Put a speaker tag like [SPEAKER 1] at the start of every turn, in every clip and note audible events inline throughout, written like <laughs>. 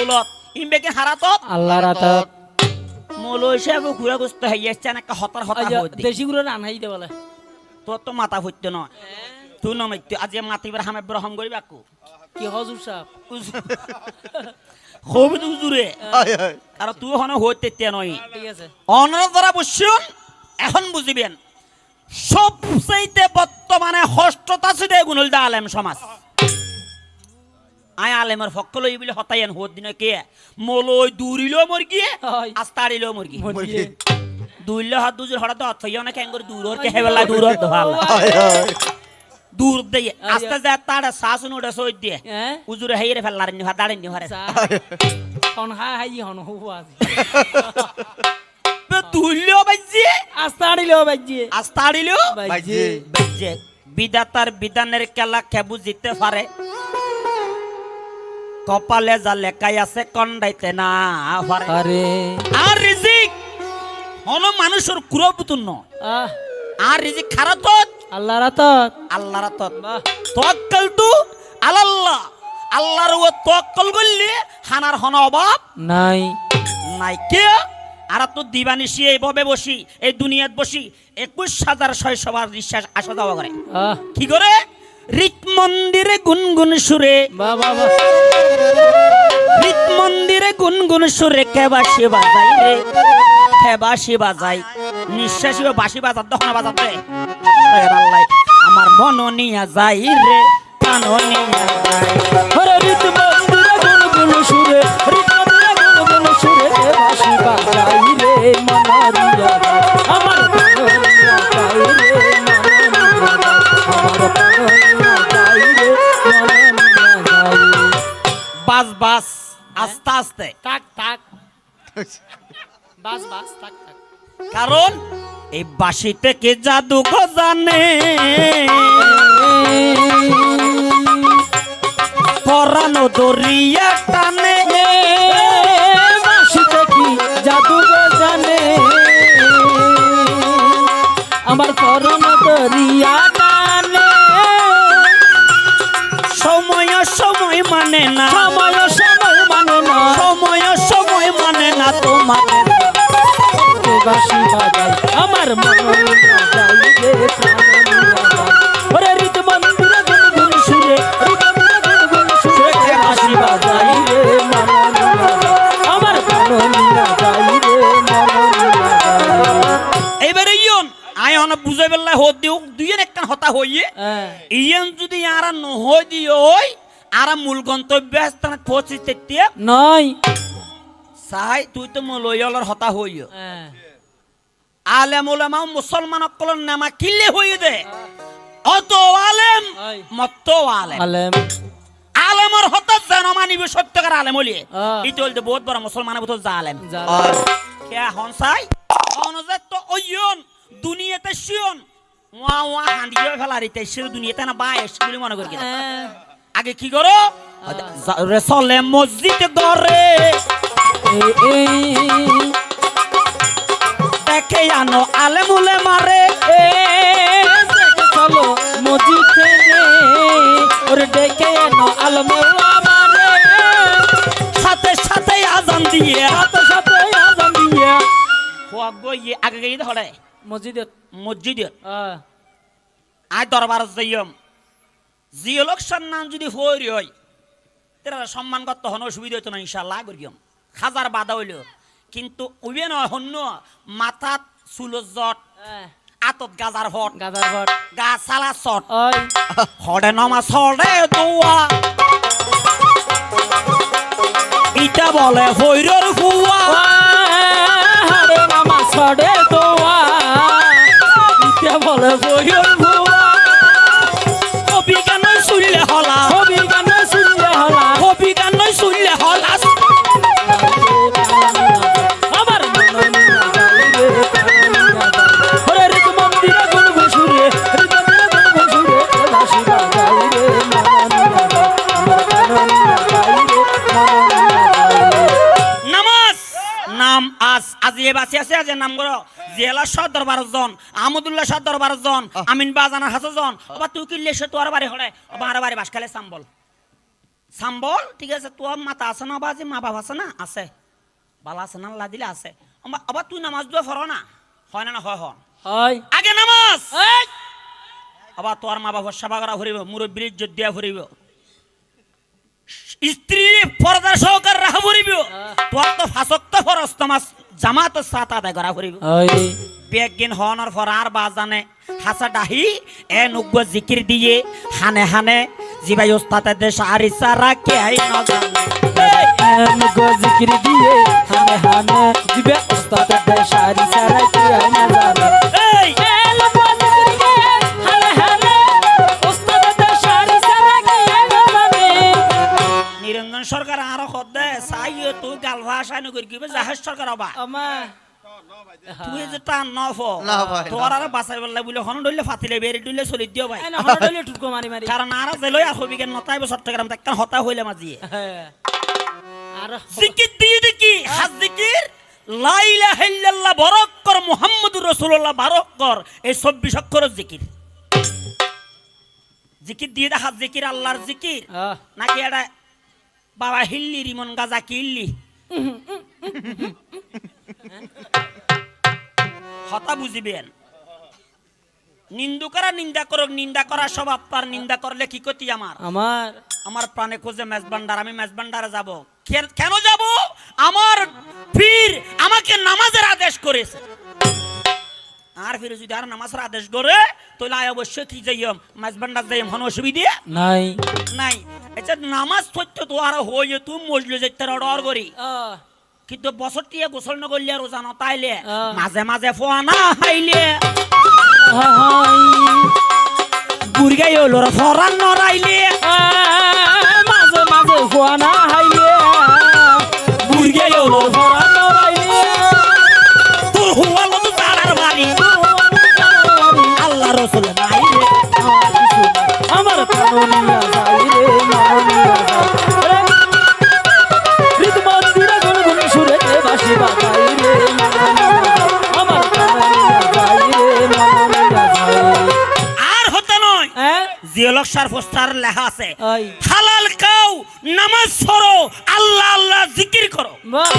[SPEAKER 1] দৌলত ইমবেকে হারাতত
[SPEAKER 2] আল্লাহর আতাত
[SPEAKER 1] মৌল হিসাবে ঘুরে গুস্ত যাচ্ছে একটা হতার হতা
[SPEAKER 2] দেশি গুলো রান্নাই দে বলে
[SPEAKER 1] তোর তো মাথা ফুটতে নয় তুই নমাইতে আজ মাতিবার হামে রহম করিবা আকু।
[SPEAKER 2] কি হজুর সাহেব
[SPEAKER 1] খুব
[SPEAKER 3] হায়
[SPEAKER 1] তুই হন হইতে তে
[SPEAKER 2] ঠিক আছে।
[SPEAKER 1] যারা বসুন এখন বুঝিবেন সবচাইতে বর্তমানে হস্ততা ছিল গুণল দা আলেম সমাজ। আয় আলেমের পক্ষ লই বলে হতাইন হোদ দিনে কে মলই দূরিল মুরগি
[SPEAKER 2] হয়।
[SPEAKER 1] আস্তাড়িল মুরগি
[SPEAKER 2] মুরগি।
[SPEAKER 1] দুইলে হাত দুজুর হঠাৎ অর্থ অনেক এঙ্গর দূর হরকে হেবেলা দূর হতে ভালো
[SPEAKER 3] হায় হায়।
[SPEAKER 1] দূর দিয়ে আস্তে যা তার শাসন উঠে সই দিয়ে।
[SPEAKER 2] হ্যাঁ
[SPEAKER 1] উজুরে হেইরে ফেলার নি দাঁড়িয়ে নি হরে
[SPEAKER 2] হন হাই হাই হন হুবু আছে
[SPEAKER 1] তুইল বাজি।
[SPEAKER 2] আস্তে আড়িল বাজি।
[SPEAKER 1] আস্তাড়িল
[SPEAKER 3] বাইজি
[SPEAKER 1] যে বিধাতার বিধানের খেলা খেবু জিতে পারে কপালে যা লেখাই আছে কন্ডাইতে না
[SPEAKER 2] আরে।
[SPEAKER 1] আর রিজিক হন মানুষের কুরপুতুন
[SPEAKER 2] আহ।
[SPEAKER 1] আর রিজিক খারাপ
[SPEAKER 2] আল্লাহর আতাত।
[SPEAKER 1] আল্লাহর তত
[SPEAKER 2] বাহ।
[SPEAKER 1] তু আল্লাহ আল্লাহর ও তক্কল করলে হানার হন অভাব
[SPEAKER 2] নাই।
[SPEAKER 1] নাই। কে? আর তো দিবানিসি এইভাবে বসি এই দুনিয়াত বসি একুশ হাজার ছয়শবার বিশ্বাস আসা যাওয়া করে। কি করে? রিত মন্দিরে গুনগুন সুরে। রিত মন্দিরে গুনগুন সুরে কেবাসি বাজাই রে। কেবাসি বাজাই নিঃশ্বাসী বাসি বাজার তখন বাজাতে আমার মন নিয়া যাই রে কানো নিয়া যাই।
[SPEAKER 2] ওরে রিত বাস
[SPEAKER 1] বাস আস্তে আস্তে।
[SPEAKER 2] থাক থাক। <laughs> বাস বাস থাক থাক।
[SPEAKER 1] কারণ এই বাসি থেকে জাদু গজানে জানে? পরানো দরিয়া টানে। মানে না।
[SPEAKER 2] সময় সময় মানে না।
[SPEAKER 1] সময় সময় মানে না তোমার
[SPEAKER 2] আমার মন রিত মন্দিরে সুরে।
[SPEAKER 1] এইবারে ইয়ন আয় হত দিও দুইয়ের একখান হতা হইয়ে
[SPEAKER 2] হ্যাঁ।
[SPEAKER 1] ইয়ন যদি আর নহই দিও ওই আর মূল গন্তব্য স্থানে পৌঁছি তেতিয়া
[SPEAKER 2] নয়।
[SPEAKER 1] চাই তুই তো মলয়লৰ হতা হইয়
[SPEAKER 2] হ্যাঁ।
[SPEAKER 1] আলেম ওলামা মুসলমান অকলৰ নামা কিলে হই দে। অত আলেম মত আলেম।
[SPEAKER 2] আলেম।
[SPEAKER 1] আলেমৰ হতাত যেন মানিব সত্যকার আলেম হলিয়ে। ইটো হলতে বহুত বড় মুসলমানের ভিতর যা আলেম।
[SPEAKER 3] আর
[SPEAKER 1] কে হন চাই। অনুজাত তো ওয়ন দুনিয়াতে শিয়ন ওয়া ওয়া হান্দিয়ে ফেলারিতে সে দুনিয়াতে না বাই এসে বলে মনে করি। আগে কি করো? রে চলে মসজিদ গড়ে। দেখে আনো আলে উলে মারে।
[SPEAKER 2] চলো মসজিদে। ওরে ডেকে আলমেওয়া মারে।
[SPEAKER 1] সাথে সাথে আজান দিয়ে
[SPEAKER 2] সাথে সাথে আজান দিয়ে।
[SPEAKER 1] আগে গিয়ে ধরে।
[SPEAKER 2] মসজিদে।
[SPEAKER 1] মসজিদে। আয় দরবার যাইম জিয়লক সম্মান যদি হইরি হয় তেরা সম্মান করতে হন অসুবিধা হইতো না ইনশাল্লাহ করিম হাজার বাধা হইল। কিন্তু উবে নয় হন্য মাথাত চুলত জট
[SPEAKER 2] আহ,
[SPEAKER 1] আতত গাজার ভট
[SPEAKER 2] গাজার ভট
[SPEAKER 1] গা সালা চট।
[SPEAKER 2] ওই।
[SPEAKER 1] হরে নমা সরে দোয়া। ইটা বলে হইরর হুয়া।
[SPEAKER 2] হারে মামা ছড়ে দোয়া। ইতে বলে
[SPEAKER 1] শুনলে হলা।
[SPEAKER 2] ছবি গানে শুনলে হলা।
[SPEAKER 1] কবি গান শুনলে হলা।
[SPEAKER 2] আমার
[SPEAKER 1] নামাজ। নাম আজ আজি এ বাসি আছে আজি নাম করো। জেলা সদ দরবার জন আহমদুল্লাহ দরবার জন আমিন বাজানার হাসো জন। ওবা তুই কিনলে সে তোর বাড়ি আর সাম্বল। সাম্বল? ঠিক আছে তোর মাতা আছে না বাজি মা বাবা আছে না? আছে। বালা আছে না আল্লাহ দিলে আছে। তুই নামাজ দোয়া ফর না? হয় না না হয় হয়।
[SPEAKER 2] হয়।
[SPEAKER 1] আগে নামাজ! আবার তোর মা বাবার সেবা করা ফুরিব মুরব্বীর ইজ্জত দিয়া ফুরিব। স্ত্রী পর্দার সহকার রাখা ফুরিব। তোর তো ফাঁসক্ত ফরস নামাজ জামাত সাত আদায় করা ফুরিব
[SPEAKER 2] হয়
[SPEAKER 1] বেগিন হওয়ানোর পর আর বাজানে হাসা ডাহি এ নুগ্গ জিকির দিয়ে হানে হানে জিবাই ওস্তাতে দেশ আর ইসারা কে আই না জানে
[SPEAKER 2] এ গো জিকির দিয়ে হানে হানে জিবাই ওস্তাতে দেশ আর সারা কি
[SPEAKER 1] গাল ভাষা কিবে জাহেজ সরকার হবা।
[SPEAKER 2] আমা।
[SPEAKER 1] তুই যে টান নফ তোর আর বাঁচাই বললে বলে হন ডইলে ফাতিলে বেরি ডইলে চলি দিও ভাই।
[SPEAKER 2] এনা হড়লে টুকো মারি মারি।
[SPEAKER 1] কারণ আর জেলই আর হবি কেন? নতাই বছর থেকে একটা হতা হইলে মাজিয়ে
[SPEAKER 2] হ্যাঁ। আর
[SPEAKER 1] জিকির দিয়ে দেখি হাত জিকির। লাইলা হাইল্লাল্লাহ বরক্কর মুহাম্মদুর রাসূলুল্লাহ বারক্কর এই 24 অক্ষরের জিকির। জিকির দিয়ে দেখা জিকির আল্লাহর জিকির। নাকি এটা বাবা হিল্লি রিমন গাজা কিল্লি হতা বুঝিবেন। নিন্দুকারা নিন্দা করুক নিন্দা করা সব আপনার নিন্দা করলে কি ক্ষতি আমার?
[SPEAKER 2] আমার।
[SPEAKER 1] আমার প্রাণে খোঁজে মেজবান্ডার আমি মেজবান্ডারে যাব। কেন যাব? আমার পীর আমাকে নামাজের আদেশ করেছে। আর ফিরে যদি আর নামাজের আদেশ করে তাহলে আয় অবশ্যই কি যাইম? মেজবান্ডার যাইম? হন অসুবিধে?
[SPEAKER 2] নাই।
[SPEAKER 1] নাই। আচ্ছা নামাজ পড়তে তো আর হয়ে তুই মজলে যেতে অর্ডার করি। কিন্তু বছর টিয়ে গোসল নগরলে আর জানো তাইলে। মাঝে মাঝে ফোয়া না হাইলে।
[SPEAKER 2] হাই।
[SPEAKER 1] বুড়গাই হলো ফরান নরাইলে জিওলক্সার পোস্টার লেখা আছে হালাল খাও নামাজ পড়ো আল্লাহ আল্লাহ জিকির করো।
[SPEAKER 2] বাহ।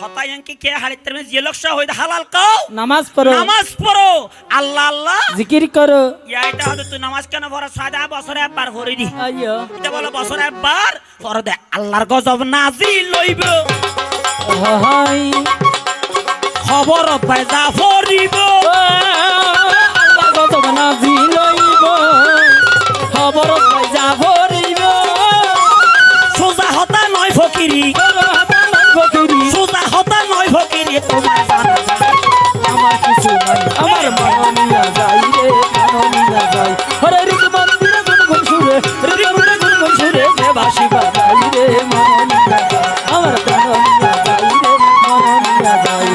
[SPEAKER 1] হতাই কি কে হারিতে মে জিওলক্সা হালাল খাও
[SPEAKER 2] নামাজ পড়ো।
[SPEAKER 1] নামাজ পড়ো আল্লাহ আল্লাহ।
[SPEAKER 2] জিকির করো।
[SPEAKER 1] ইয়াইটা হয়তো তুই নামাজ কেন পড়ো? সাদা বছরে একবার ভরে দি।
[SPEAKER 2] আইয়ো।
[SPEAKER 1] এটা বলো বছরে একবার পরে দে আল্লাহর গজব নাজি লইব
[SPEAKER 2] হাই
[SPEAKER 1] খবর যা
[SPEAKER 2] গজব
[SPEAKER 1] সোজা হতা নয় ফকিরি। সোজা হতা নয় ফকিরি। তোমার।
[SPEAKER 2] আমার কিছু আমার মননিয়া যাই রে মননিয়া যাই। হরে রিক মন্দিরে গুন গুন সুরে রিক মন্দিরে গুন গুন সুরে যে বাজাই রে মননিয়া আমার মননিয়া যাই রে মননিয়া যাই।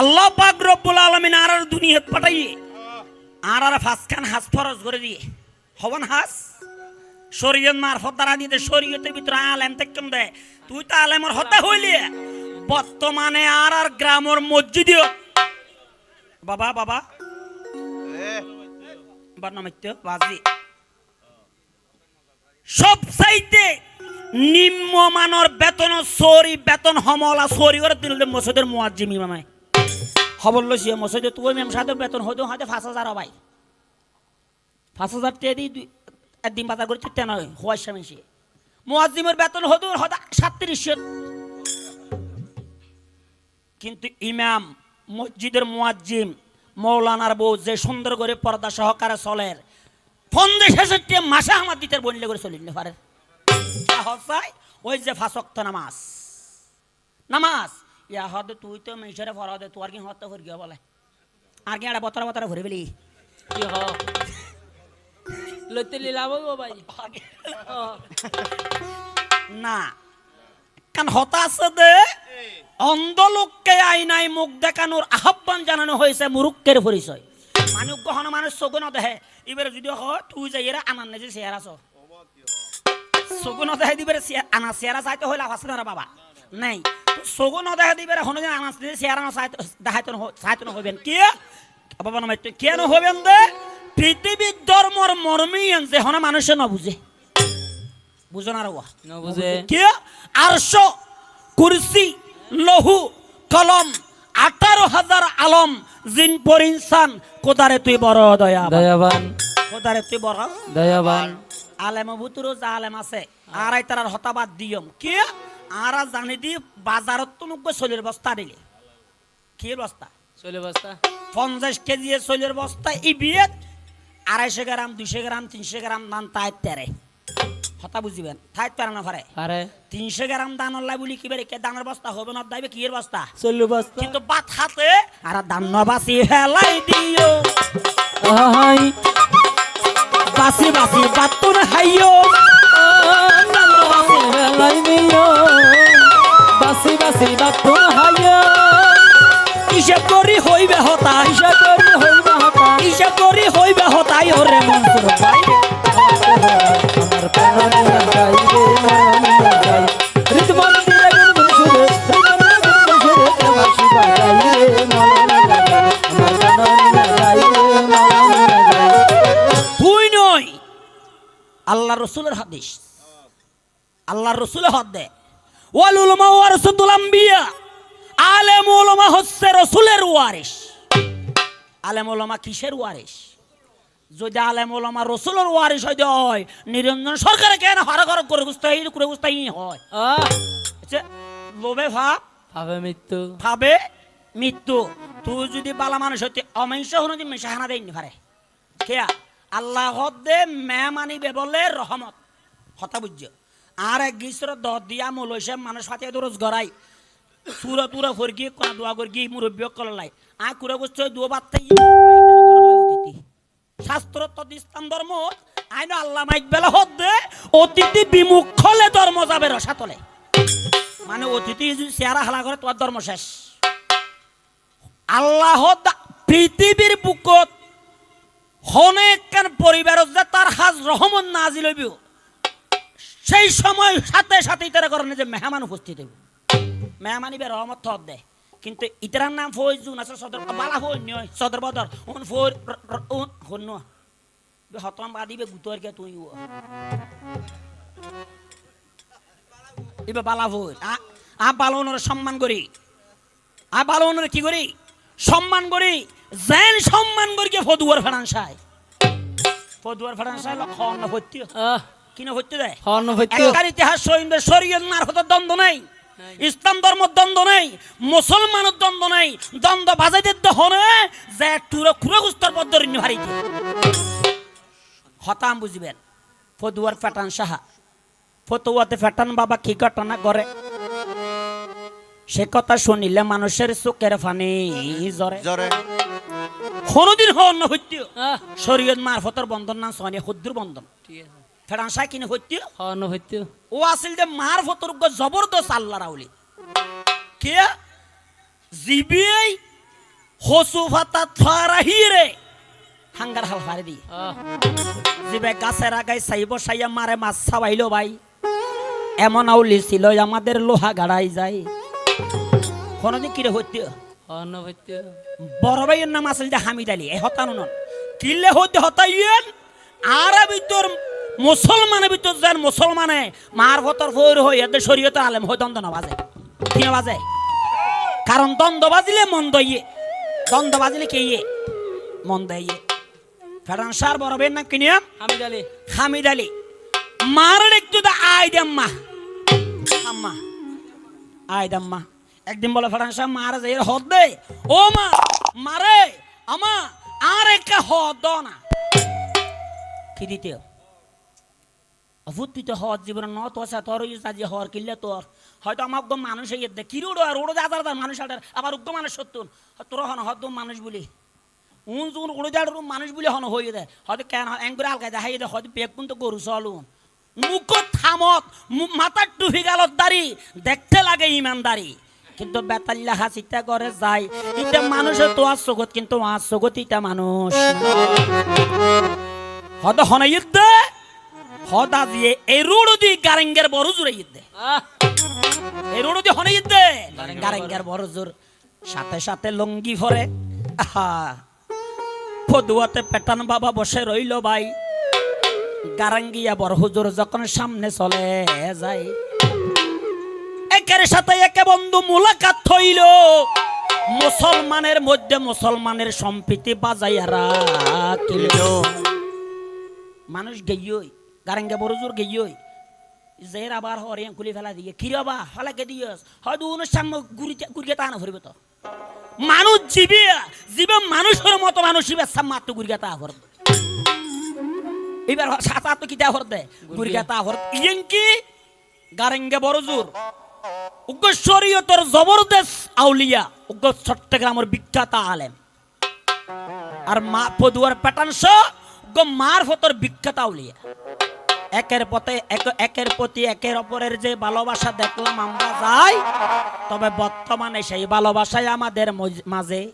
[SPEAKER 1] আল্লাহ পাক রব্বুল আলামিন আর আর দুনিয়াত পাঠাইয়ে আর আর ফাঁসখান হাস ফরজ করে দিয়ে হবন হাস। শরীয়ত মারফত দ্বারা দিতে শরীয়তের ভিতরে আলেম তেকম দে। তুই তো আলেমর হতে হইলি। বর্তমানে আর আর গ্রামের মসজিদে বাবা বাবা। বর্ণমিত্য বাজি সব চাইতে নিম্ন মানর বেতন সরি বেতন হমলা সরি ওরা দিল মসজিদের মুয়াজ্জিম ইমামাই খবর লইছি মসজিদে তুই মেম সাথে বেতন হয়তো হয়তো পাঁচ হাজার ভাই পাঁচ হাজার টাকা দিয়ে দুই একদিন বাজার করে চারটে নয় হওয়ার সামনে সে। মুয়াজ্জিমের বেতন হতো হয়তো সাতত্রিশশো। কিন্তু ইমাম, মসজিদের মুয়াজ্জিম, মৌলানার বউ যে সুন্দর করে পর্দা সহকারে চলের পঞ্চাশ হাজার টাকা মাসে আমার দিতে বললে করে চলিলে পারে ওই যে ফাঁসক্ত নামাজ। নামাজ? ইয়া হদে, তুই তো মেশরে ফর হদে তোর কি হতে হর গিয়া বলে? আর কি একটা বতরা বতরা ঘুরে বেলি
[SPEAKER 2] কি হ লইতে লিলাব গো ভাই
[SPEAKER 1] না কান হতাশ দে অন্ধ লোককে আইনাই মুখ দেখানোর আহ্বান জানানো হয়েছে মুরুক্কের পরিচয় মানুষ গহন মানুষ চকুন দেহে এবারে যদি হয় তুই যাই এরা আনার নেজে চেয়ার আছো চকুন দেহে দিবারে আনা চেয়ারা চাইতে হইলে আছে না বাবা নাই চকুন দেহে দিবারে হনো আনা চেয়ারা দেখাইতে চাইতে হবেন কি বাবা নামে কেন হবেন দে পৃথিবীর ধর্মর মর্মী যে হনে মানুষে নবুঝে বুঝো না রওয়া
[SPEAKER 2] ন বুঝে
[SPEAKER 1] কে? আরশ কুরসি লহু কলম আঠারো হাজার আলম জিন পর ইনসান। কোদারে তুই বড় দয়া
[SPEAKER 2] দয়াবান।
[SPEAKER 1] কোদারে তুই বড়
[SPEAKER 2] দয়াবান।
[SPEAKER 1] আলেম ভুতুরও যা আলেম আছে আর আই তার হতাবাদ দিয়ম কে? আর জানি দি বাজারত তো নব্বই চলির বস্তা দিলে। কি বস্তা?
[SPEAKER 2] চলে বস্তা।
[SPEAKER 1] পঞ্চাশ কেজি চলির বস্তা ই বিয়ে আড়াইশো গ্রাম দুইশো গ্রাম তিনশো গ্রাম দান তাই তেরে। হতা বুঝিবেন? তাই তেরে না পারে
[SPEAKER 2] আরে।
[SPEAKER 1] তিনশো গ্রাম দান অল্লাই বলি কি বেরে? কে দানের বস্তা হবে না দাইবে? কি এর বস্তা?
[SPEAKER 2] চলে বস্তা।
[SPEAKER 1] কিন্তু বাত হাতে আর দান বাসি হেলাই দিও।
[SPEAKER 2] আহাই।
[SPEAKER 1] বাসি বাসি বাতুন হাইও
[SPEAKER 2] বেলাই নিও বাসি বাসি বাতো হাইয়া
[SPEAKER 1] হিসেব করি হইবে হতাশ।
[SPEAKER 2] ইশা করি হইবা হাতা
[SPEAKER 1] আল্লাহ রসুলের হাদিস। আল্লাহ রসুলের ওয়াল উলামা আলেম উলামা হচ্ছে রসুলের ওয়ারিস। আলেম উলামা কিসের ওয়ারিস যদি আলেম ওলামা রসুলের ওয়ারিস হয় হয় নিরঞ্জন সরকারে কেন হারা ঘর করে গুস্তাই করে গুস্তাই হয় লোভে ভাব
[SPEAKER 2] ভাবে মৃত্যু।
[SPEAKER 1] ভাবে মৃত্যু। তুই যদি বালা মানুষ হইতে অমাংস হনো যে মেশাহানা দেয়নি পারে কেয়া? আল্লাহ দে মে মানিবে বলে রহমত। কথা বুঝছ? আর এক গিসর দহ দিয়া মলইসে মানুষ ফাটিয়ে দরজ গড়াই সুরা তুরা ফরগি কোনা দোয়া করগি মুরব্বী কলাই আ কুরে বুঝছ দু বাত্তাই অতিথি। শাস্ত্র তদ ধর্ম, আইন আল্লাহ মাইক বেলা হদ দে, অতিথি বিমুখ হলে ধর্ম যাবে রসাতলে। মানে অতিথি যদি চেহারা হালা করে, তোমার ধর্ম শেষ। আল্লাহ পৃথিবীর বুকত হনেকান পরিবারত যে তার হাজ রহমত নাজিল হইব, সেই সময় সাথে সাথে ইতারা করেন যে মেহমান উপস্থিত হইব। মেহমান ইবে রহমত থত দেয় কিন্তু ইতারার নাম ফৌজুন আছে সদর বালা ফৌজ নয় সদর বদর। উন ফৌর হন হতম বাদিবে গুতর কে তুই ও। ইবে বালা ফৌজ আ বালনের সম্মান করি। আ বালনের কি করি? সম্মান করি জেন সম্মান করি কে ফদুয়ার ফেরানসায় ফদুয়ার ফেরানসায় লক্ষণ
[SPEAKER 2] আহ।
[SPEAKER 1] কিনা হত্যি দেয়
[SPEAKER 2] হইতো
[SPEAKER 1] একবার ইতিহাস সৈন্য শরীয়ত মারফতের দ্বন্দ্ব নাই। ইসলাম ধর্মের দ্বন্দ্ব নাই মুসলমানের দ্বন্দ্ব নাই। দ্বন্দ্ব বাজাইতে হনে যে টুরে খুরে গুস্তর পদ্ধতি হারিতে হতাম বুঝিবেন ফদুয়ার ফেটান সাহা। ফতুয়াতে ফেটান বাবা কি ঘটনা করে? সে কথা শুনিলে মানুষের চোখের ফানি জরে
[SPEAKER 3] জরে
[SPEAKER 1] কোনোদিন হন না হইতে শরীয়ত মারফতের বন্ধন না সনে হুদ্দুর বন্ধন।
[SPEAKER 2] ঠিক আছে।
[SPEAKER 1] সাহা কিনে হইতে?
[SPEAKER 2] হর্ণ হইতো।
[SPEAKER 1] ও আসিল যে মার ফতর জবরদস্ত আল্লাহ রাউলি। কে? জিবিআই হসু ফাতা থারাহি রে হাঙ্গার হাল ফারে দি। জিবে গাছের আগায় সাইব সাইয়া মারে মাছ ছাবাইলো ভাই। এমন আউলি ছিল আমাদের লোহা গাড়াই যায়। কোনদিন কিরে হইতে?
[SPEAKER 2] হর্ণ হইতো।
[SPEAKER 1] বড় ভাইয়ের নাম আসল যে হামিদ আলী। এ হতানো নন। কিল্লে হইতে হতাইয়েন? আর ভিতর মুসলমানের ভিতর যেন মুসলমানে মার ভতর ফৈর হই এদের শরীয়তে আলেম হই দ্বন্দ্ব না বাজে কি বাজে? কারণ দ্বন্দ্ব বাজিলে মন্দ ইয়ে। দ্বন্দ্ব বাজিলে কে ইয়ে? মন্দ ইয়ে। ফেরান সার ভাইয়ের নাম কিনিয়া
[SPEAKER 2] আমি জানি
[SPEAKER 1] হামিদ আলী। মার একটু দা আই দেম্মা আম্মা। আই দেম্মা একদিন বলে ফেরান ফরাংসা মারা যাই হদ দে। ও মা মারে। আমা আর একটা হদ না। কি দিতে? অভূতিত হদ জীবন ন তো আছে, তোর ইস আজি হর কিল্লে তোর। হয়তো আমার উগ্র মানুষ এই দে কি রোড আর ওড়ো যাতার তার মানুষ আটার। আবার উগ্র মানুষ সত্যুন তোর হন হদ মানুষ বলি। উন যখন উড়ে যাওয়ার মানুষ বলে হন, হয়ে দেয় হয়তো কেন এঙ্গুরে আলগায় দেখাই দেয় হয়তো পেক কিন্তু গরু চলুন। মুখ থামত মাথার টুফি গালত দাড়ি। দেখতে লাগে ইমানদারি। কিন্তু বেতাল্লা হাসিটা করে যায়। এটা মানুষের তো আর জগৎ কিন্তু আর জগৎ এটা মানুষ দে হদা দিয়ে এই রোড দি গারেঙ্গের বড় জুড়ে দে
[SPEAKER 2] আহ।
[SPEAKER 1] এই রোড দিয়ে হনে দে গারেঙ্গের বড় সাথে সাথে লঙ্গি ভরে। আহা। ফদুয়াতে পেটান বাবা বসে রইল ভাই। গারাঙ্গিয়া বড় হুজুর যখন সামনে চলে যায় একের সাথে একে বন্ধু মুলাকাত হইল। মুসলমানের মধ্যে মুসলমানের সম্প্রীতি বাজাইয়া রাখিল। মানুষ গেইয়ই। গারাঙ্গা বড় জোর গেইয়ই জের আবার হরিয়ান খুলি ফেলা দিয়ে কিরবা ফেলাকে দিয়স হয়তো অনুষ্ঠান গুড়িতে গুড়িয়ে তা না ভরবে তো মানুষ জীবে জীবে মানুষের মতো মানুষ জীবে সাম্মাত্র গুড়িয়ে তা ভরবে এবার সাতা তো কিতা হরদে গুড়িয়া তা হর ইয়েন কি গারেঙ্গে বড় জোর উগ্র শরীয়তের জবরদস্ত আউলিয়া উগ্র চট্টগ্রামের বিখ্যাত আলেম আর মা পদুয়ার প্যাটার্নস উগ্র মার ফতর বিখ্যাত আউলিয়া একের পথে এক- একের প্রতি একের অপরের যে ভালোবাসা দেখলাম আমরা যাই, তবে বর্তমানে সেই ভালোবাসায় আমাদের মাঝে।